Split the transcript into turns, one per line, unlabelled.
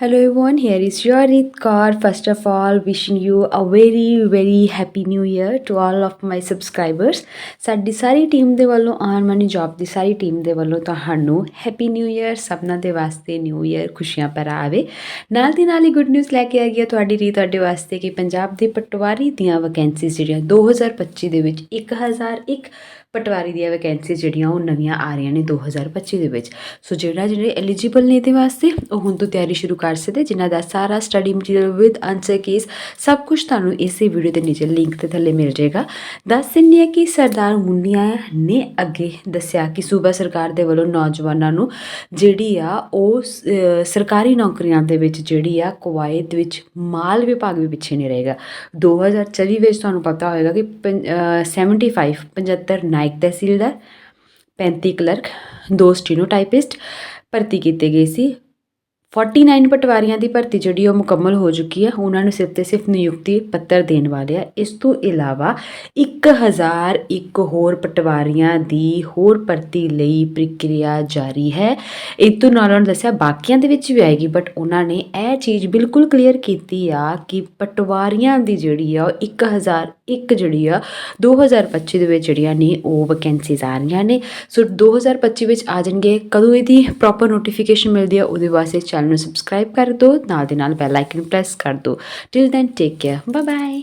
Hello everyone, here is your Rit Kaur. First of all, wishing you a very very happy new year to all of my subscribers. ਸਾਡੀ ਸਾਰੀ team ਦੇ ਵੱਲੋਂ on money job ਦੀ ਸਾਰੀ team ਦੇ ਵੱਲੋਂ ਤੁਹਾਨੂੰ happy new year ਸਭਨਾਂ ਦੇ ਵਾਸਤੇ ਨਿਊ ਇਅਰ ਖੁਸ਼ੀਆਂ ਭਰਾ ਆਵੇ ਨਾਲ ਦੀ ਨਾਲ ਹੀ ਗੁੱਡ ਨਿਊਜ਼ ਲੈ ਕੇ ਆ ਗਿਆ ਤੁਹਾਡੀ ਰੀ ਤੁਹਾਡੇ ਵਾਸਤੇ ਕਿ ਪੰਜਾਬ ਦੇ ਪਟਵਾਰੀ ਦੀਆਂ ਵੈਕੈਂਸੀ ਜਿਹੜੀਆਂ 2025 ਦੇ ਵਿੱਚ 1001 ਪਟਵਾਰੀ ਦੀਆਂ ਵੈਕੈਂਸੀ ਜਿਹੜੀਆਂ ਉਹ ਨਵੀਆਂ ਆ ਰਹੀਆਂ ਨੇ 2025 ਦੇ ਵਿੱਚ। ਸੋ ਜਿਹੜਾ ਜਿਹੜੇ ਐਲੀਜੀਬਲ ਨੇ ਇਹਦੇ ਵਾਸਤੇ, ਉਹ ਹੁਣ ਤੋਂ ਤਿਆਰੀ ਸ਼ੁਰੂ ਕਰ ਸਕਦੇ, ਜਿਨ੍ਹਾਂ ਦਾ ਸਾਰਾ study material with answer keys ਸਭ ਕੁਝ ਤੁਹਾਨੂੰ ਇਸੇ ਵੀਡੀਓ ਦੇ ਨੀਚੇ ਲਿੰਕ ਤੇ ਥੱਲੇ ਮਿਲ ਜਾਏਗਾ। ਦੱਸ ਦਿੰਦੀ ਹੈ ਕਿ ਸਰਦਾਰ ਮੁੰਡੀਆਂ ਨੇ ਅੱਗੇ ਦੱਸਿਆ ਕਿ ਸੂਬਾ ਸਰਕਾਰ ਦੇ ਵੱਲੋਂ ਨੌਜਵਾਨਾਂ ਨੂੰ ਜਿਹੜੀ ਆ, ਉਹ ਸਰਕਾਰੀ ਨੌਕਰੀਆਂ ਦੇ ਵਿੱਚ ਜਿਹੜੀ ਆ ਕੁਵੈਤ ਵਿੱਚ ਮਾਲ ਵਿਭਾਗ ਵੀ ਪਿੱਛੇ ਨਹੀਂ ਰਹੇਗਾ। 2024 ਵਿੱਚ ਤੁਹਾਨੂੰ ਪਤਾ ਹੋਏਗਾ ਕਿ ਪੰ- ਅਹ 75 75 ਨਾਇਕ ਤਹਿਸੀਲਦਾਰ 35 ਕਲਰਕ ਦੋ ਸਟੀਨੋਟਾਈਪਿਸਟ ਭਰਤੀ ਕੀਤੇ ਗਏ ਸੀ। 49 ਪਟਵਾਰੀਆਂ ਦੀ ਭਰਤੀ ਜਿਹੜੀ ਉਹ ਮੁਕੰਮਲ ਹੋ ਚੁੱਕੀ ਹੈ ਉਹਨਾਂ ਨੂੰ ਸਿਰਫ ਤੇ ਸਿਰਫ ਨਿਯੁਕਤੀ ਪੱਤਰ ਦੇਣ ਵਾਲੇ ਆ। ਇਸ ਤੋਂ ਇਲਾਵਾ 1001 ਹੋਰ ਪਟਵਾਰੀਆਂ ਦੀ ਹੋਰ ਭਰਤੀ ਲਈ ਪ੍ਰਕਿਰਿਆ ਜਾਰੀ ਹੈ। ਇਹ ਤੋਂ ਨਾਲ ਉਹਨਾਂ ਨੇ ਦੱਸਿਆ, ਬਾਕੀਆਂ ਦੇ ਵਿੱਚ ਵੀ ਆਏਗੀ ਬਟ ਉਹਨਾਂ ਨੇ ਇਹ ਚੀਜ਼ ਬਿਲਕੁਲ ਕਲੀਅਰ ਕੀਤੀ ਆ ਕਿ ਪਟਵਾਰੀਆਂ ਦੀ ਜਿਹੜੀ ਆ, ਉਹ 1001 ਜਿਹੜੀ ਆ 2025 ਦੇ ਵਿੱਚ ਜਿਹੜੀਆਂ ਨੇ, ਉਹ ਵੈਕੈਂਸੀਜ਼ ਆ ਰਹੀਆਂ ਨੇ। ਸੋ 2025 ਵਿੱਚ ਆ ਜਾਣਗੇ। ਕਦੋਂ ਇਹਦੀ ਪ੍ਰੋਪਰ ਨੋਟੀਫਿਕੇਸ਼ਨ ਮਿਲਦੀ ਆ, ਉਹਦੇ ਵਾਸਤੇ ਚੈਨਲ ਨੂੰ ਸਬਸਕ੍ਰਾਈਬ ਕਰ ਦਿਓ, ਨਾਲ ਦੇ ਨਾਲ ਬੈਲ ਆਈਕਨ ਪ੍ਰੈਸ ਕਰ ਦਿਓ। Till then take care bye bye